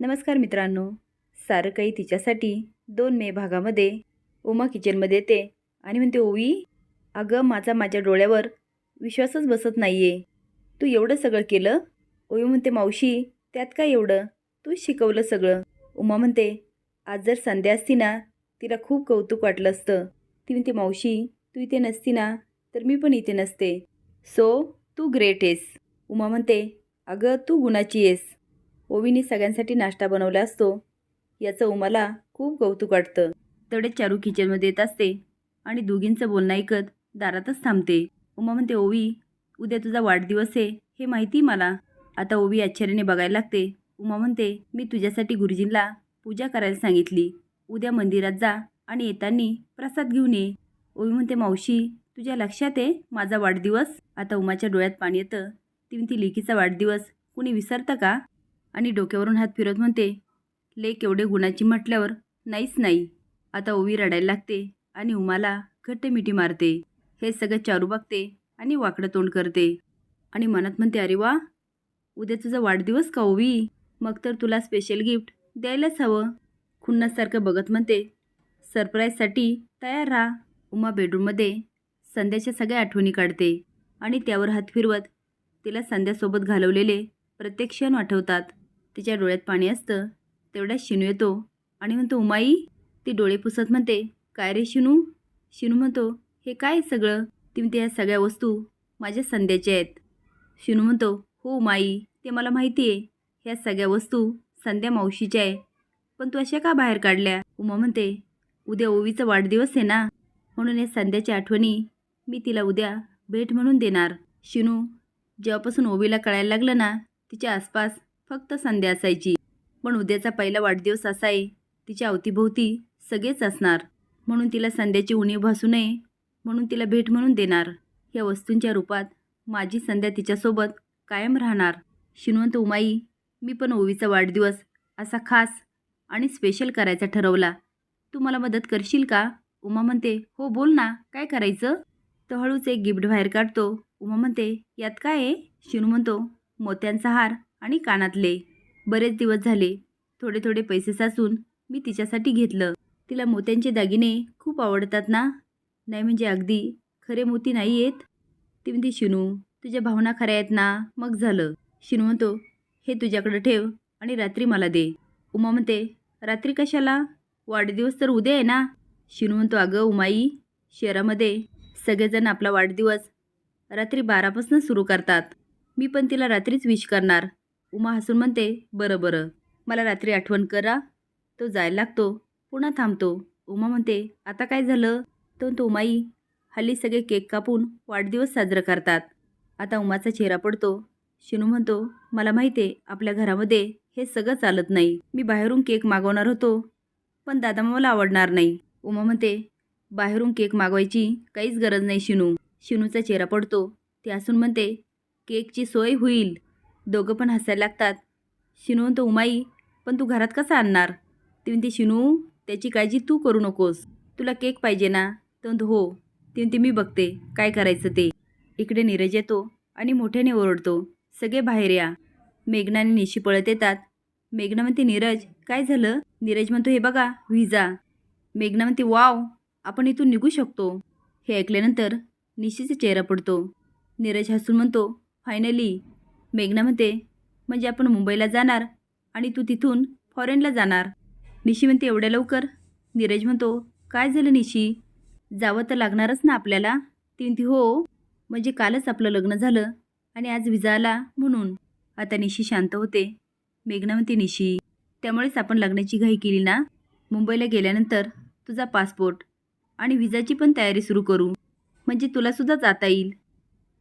नमस्कार मित्रांनो. सारं काही तिच्यासाठी दोन मे भागामध्ये उमा किचनमध्ये येते आणि म्हणते ओवी अगं माझा माझ्या डोळ्यावर विश्वासच बसत नाही आहे तू एवढं सगळं केलं? ओवी म्हणते मावशी त्यात काय एवढं? तूच शिकवलं सगळं. उमा म्हणते आज जर संध्या असती ना तिला खूप कौतुक वाटलं असतं. ती म्हणते मावशी तू इथे नसती ना तर मी पण इथे नसते. सो तू ग्रेट आहेस. उमा म्हणते अगं तू गुणाची आहेस. ओवीने सगळ्यांसाठी नाश्ता बनवला असतो. याचं उमाला खूप कौतुक वाटतं. तेवढेच चारू किचनमध्ये येत असते आणि दोघींचं बोलणं ऐकत दारातच थांबते. उमा म्हणते ओवी उद्या तुझा वाढदिवस आहे हे माहिती मला? आता ओवी आश्चर्याने बघायला लागते. उमा म्हणते मी तुझ्यासाठी गुरुजींना पूजा करायला सांगितली. उद्या मंदिरात जा आणि येताना प्रसाद घेऊन ये. ओवी म्हणते मावशी तुझ्या लक्षात आहे माझा वाढदिवस? आता उमाच्या डोळ्यात पाणी येतं. ती म्हणते लेकीचा वाढदिवस कुणी विसरतं का? आणि डोक्यावरून हात फिरत म्हणते लेक एवढे गुणाची म्हटल्यावर नाहीच नाही. आता ओवी रडायला लागते आणि उमाला घट्ट मिठी मारते. हे सगळं चारू बघते आणि वाकडं तोंड करते. आणि मनात म्हणते अरे वा उद्या तुझा वाढदिवस का ओवी मग तर तुला स्पेशल गिफ्ट द्यायलाच हवं. खुन्नासारखं बघत म्हणते सरप्राईजसाठी तयार राहा. उमा बेडरूममध्ये संध्याच्या सगळ्या आठवणी काढते आणि त्यावर हात फिरवत तिला संध्यासोबत घालवलेले प्रत्येक क्षण आठवतात. तिच्या डोळ्यात पाणी असतं. तेवढ्या शिनू येतो आणि म्हणतो उमाई ती डोळे पुसत म्हणते. काय रे शिनू? शिनू म्हणतो हे काय सगळं? ती म्हणते ह्या सगळ्या वस्तू माझ्या संध्याच्या आहेत. शिनू म्हणतो हो माई ते मला माहिती आहे ह्या सगळ्या वस्तू संध्या मावशीच्या आहे. पण तू अशा का बाहेर काढल्या? उमा म्हणते उद्या ओवीचा वाढदिवस आहे ना? म्हणून या संध्याच्या आठवणी मी तिला उद्या भेट म्हणून देणार. शिनू जेव्हापासून ओवीला कळायला लागलं ना तिच्या आसपास फक्त संध्या असायची. पण उद्याचा पहिला वाढदिवस असा आहे तिच्या अवतीभोवती सगळेच असणार. म्हणून तिला संध्याची उणीव भासू नये. म्हणून तिला भेट म्हणून देणार. या वस्तूंच्या रूपात माझी संध्या तिच्यासोबत कायम राहणार. शिनवंत उमाई मी पण ओवीचा वाढदिवस असा खास आणि स्पेशल करायचा ठरवला. तू मला मदत करशील का? उमा म्हणते हो बोल ना. काय करायचं? तर हळूच एक गिफ्ट बाहेर काढतो. उमा म्हणते यात काय आहे? शिनू म्हणतो मोत्यांचा हार. आणि कानातले. बरेच दिवस झाले. थोडे थोडे पैसे साचून मी तिच्यासाठी घेतलं. तिला मोत्यांचे दागिने खूप आवडतात ना? नाही म्हणजे अगदी खरे मोती नाही आहेत ती म्हणते शिनू तुझ्या भावना खऱ्या आहेत ना? मग झालं. शिनू म्हणतो हे तुझ्याकडं ठेव आणि रात्री मला दे. उमा म्हणते रात्री कशाला? वाढदिवस तर उद्या आहे ना? शिनू म्हणतो अगं उमाई शहरामध्ये सगळेजण आपला वाढदिवस रात्री बारापासून सुरू करतात. मी पण तिला रात्रीच विश करणार. उमा हसून म्हणते बरं बरं. मला रात्री आठवण करा. तो जायला लागतो. पुन्हा थांबतो. उमा म्हणते आता काय झालं? तो तो उमाई हल्ली सगळे केक कापून वाढदिवस साजरा करतात. आता उमाचा चेहरा पडतो. शिनू म्हणतो मला माहिती आहे आपल्या घरामध्ये हे सगळं चालत नाही. मी बाहेरून केक मागवणार होतो पण दादा मला आवडणार नाही. उमा म्हणते बाहेरून केक मागवायची काहीच गरज नाही शिनू. शिनूचा चेहरा पडतो. ते हसून म्हणते केकची सोय होईल. दोघं पण हसायला लागतात. शिनू म्हणतो उमाई पण तू घरात कसा आणणार? ती म्हणते शिनू त्याची काळजी तू करू नकोस. तुला केक पाहिजे ना? तर म्हणतो हो. ती म्हणते मी बघते काय करायचं ते. इकडे नीरज येतो आणि मोठ्याने ओरडतो सगळे बाहेर या. मेघना आणि निशी पळत येतात. मेघना म्हणते नीरज काय झालं? नीरज म्हणतो हे बघा व्हिजा. मेघना म्हणते वाव आपण इथून निघू शकतो. हे ऐकल्यानंतर निशीचा चेहरा पडतो. नीरज हसून म्हणतो फायनली मेघना म्हणते म्हणजे आपण मुंबईला जाणार आणि तू तिथून फॉरेनला जाणार. निशी म्हणते एवढ्या लवकर? नीरज म्हणतो काय झालं निशी? जावं तर लागणारच ना आपल्याला. ती म्हणते हो म्हणजे कालच आपलं लग्न झालं आणि आज विजा आला म्हणून. आता निशी शांत होते. मेघना म्हणते निशी त्यामुळेच आपण लग्नाची घाई केली ना? मुंबईला गेल्यानंतर तुझा पासपोर्ट आणि विजाची पण तयारी सुरू करू. म्हणजे तुलासुद्धा जाता येईल.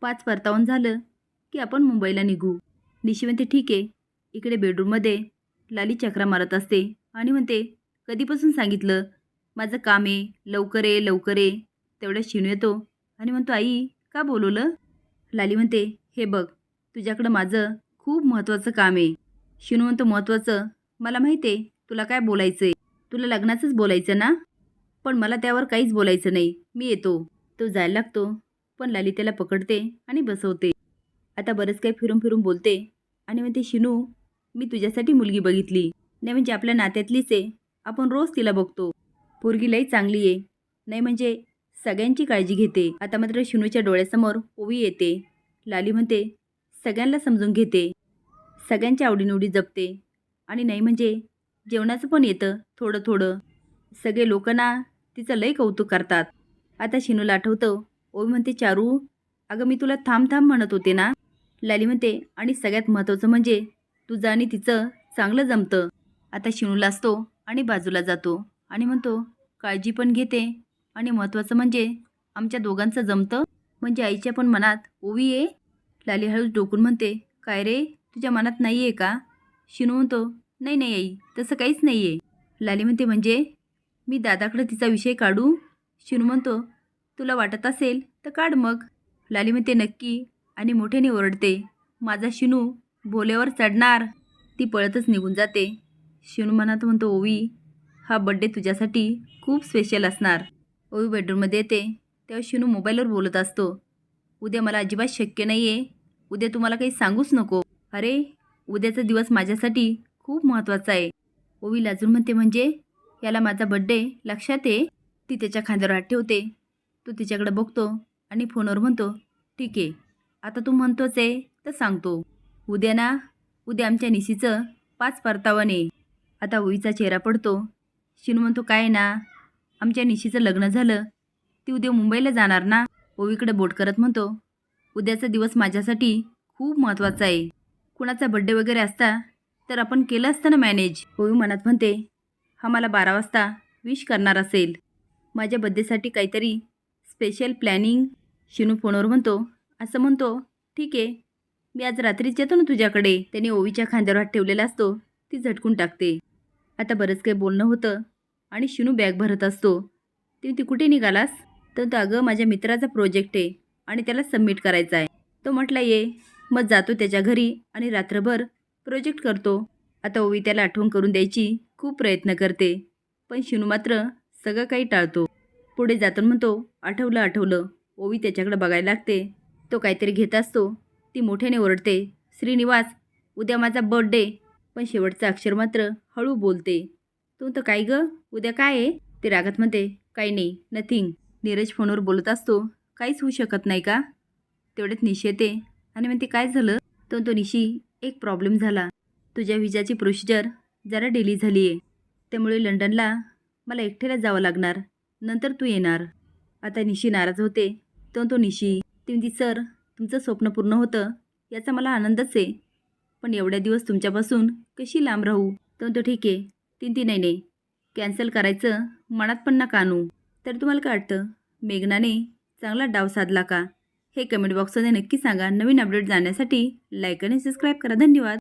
पाच परतावून झालं. की आपण मुंबईला निघू. निशी म्हणते ठीक आहे. इकडे बेडरूममध्ये लाली चक्रा मारत असते आणि म्हणते कधीपासून सांगितलं? माझं काम आहे. लवकर ये लवकर ये. तेवढ्यात शिणू येतो आणि म्हणतो आई का बोलवलं? लाली म्हणते हे बघ तुझ्याकडं माझं खूप महत्त्वाचं काम आहे. शिणू म्हणतो महत्त्वाचं? मला माहिती आहे. तुला काय बोलायचं आहे तुला लग्नाचंच बोलायचं ना? पण मला त्यावर काहीच बोलायचं नाही. मी येतो. तो जायला लागतो पण लाली त्याला पकडते आणि बसवते. आता बरंच काही फिरून फिरून बोलते आणि म्हणते शिनू मी तुझ्यासाठी मुलगी बघितली. नाही म्हणजे आपल्या नात्यातलीच आहे. आपण रोज तिला बघतो. पोरगी लई चांगली आहे. नाही म्हणजे सगळ्यांची काळजी घेते. आता मात्र शिनूच्या डोळ्यासमोर ओवी येते. लाली म्हणते सगळ्यांना समजून घेते. सगळ्यांच्या आवडीनिवडी जपते. आणि नाही म्हणजे जेवणाचं पण येतं थोडं थोडं. सगळे लोक ना तिचं लई कौतुक करतात. आता शिनूला आठवतं ओवी म्हणते चारू अगं मी तुला थांब थांब म्हणत होते ना. लाली म्हणते आणि सगळ्यात महत्त्वाचं म्हणजे तुझं आणि तिचं चांगलं जमतं. आता शिणूला असतो आणि बाजूला जातो. आणि म्हणतो काळजी पण घेते. आणि महत्त्वाचं म्हणजे आमच्या दोघांचं जमतं. म्हणजे आईच्या पण मनात ओवी आहे लाली हळूच डोकून म्हणते काय रे? तुझ्या मनात नाही आहे का? शिनू म्हणतो नाही नाही आई तसं काहीच नाही आहे लाली म्हणते म्हणजे मी दादाकडे तिचा विषय काढू? शिनू म्हणतो तुला वाटत असेल तर काढ मग. लाली म्हणते नक्की. आणि मोठ्याने ओरडते. माझा शिनू भोल्यावर चढणार. ती पळतच निघून जाते. शिनू मनात म्हणतो ओवी हा बड्डे तुझ्यासाठी खूप स्पेशल असणार. ओवी बेडरूममध्ये येते. तेव्हा शिनू मोबाईलवर बोलत असतो. उद्या मला अजिबात शक्य नाही आहे उद्या तुम्हाला काही सांगूच नको. अरे उद्याचा दिवस माझ्यासाठी खूप महत्त्वाचा आहे. ओवी लाजून म्हणते म्हणजे? याला माझा बड्डे लक्षात आहे? ती त्याच्या खांद्यावर हात ठेवते. तो तिच्याकडे बघतो आणि फोनवर म्हणतो ठीक आहे. आता तू म्हणतोच आहे तर सांगतो उद्या ना उद्या आमच्या निशीचं पाच परतावाने आता ओवीचा चेहरा पडतो. शिनू म्हणतो काय ना आमच्या निशीचं लग्न झालं. ती उद्या मुंबईला जाणार ना. ओवीकडे बोट करत म्हणतो उद्याचा दिवस माझ्यासाठी खूप महत्त्वाचा आहे. कुणाचा बड्डे वगैरे असता तर आपण केलं असतं ना मॅनेज ओवी मनात म्हणते हा मला बारा वाजता विश करणार असेल. माझ्या बड्डेसाठी काहीतरी स्पेशल प्लॅनिंग शिनू फोनवर म्हणतो असं म्हणतो. ठीक आहे. मी आज रात्रीच येतो ना तुझ्याकडे. त्याने ओवीच्या खांद्यावर हात ठेवलेला असतो. ती झटकून टाकते. आता बरंच काही बोलणं होतं. आणि शिनू बॅग भरत असतो. ती ती कुठे निघालास? तर तो अगं माझ्या मित्राचा प्रोजेक्ट आहे आणि त्याला सबमिट करायचा आहे. तो म्हटला ये. मग जातो त्याच्या घरी आणि रात्रभर प्रोजेक्ट करतो. आता ओवी त्याला आठवण करून द्यायची खूप प्रयत्न करते. पण शिनू मात्र सगळं काही टाळतो. पुढे जातो म्हणतो आठवलं आठवलं. ओवी त्याच्याकडे बघायला लागते. तो काहीतरी घेत असतो. ती मोठ्याने ओरडते. श्रीनिवास उद्या माझा बर्थडे पण शेवटचं अक्षर मात्र हळू बोलते. तू तर काय ग? उद्या काय आहे? ते रागात म्हणते. काही नाही नथिंग नीरज फोनवर बोलत असतो. काहीच होऊ शकत नाही का? तेवढ्यात निशी येते. आणि म्हणते काय झालं? तो तो निशी एक प्रॉब्लेम झाला. तुझ्या विजाची प्रोसिजर जरा डिली झाली आहे त्यामुळे लंडनला मला एकट्याला जावं लागणार. नंतर तू येणार. आता निशी नाराज होते. तो तो निशी ती म्हणती सर तुमचं स्वप्न पूर्ण होतं याचा मला आनंदच आहे. पण एवढ्या दिवस तुमच्यापासून कशी लांब राहू? तर तो ठीक आहे. तीन ती नाही नाही. कॅन्सल करायचं मनात पण नका आणू. तर तुम्हाला काय वाटतं? मेघनाने चांगला डाव साधला का? हे कमेंट बॉक्समध्ये नक्की सांगा. नवीन अपडेट जाण्यासाठी लाईक आणि सबस्क्राईब करा. धन्यवाद.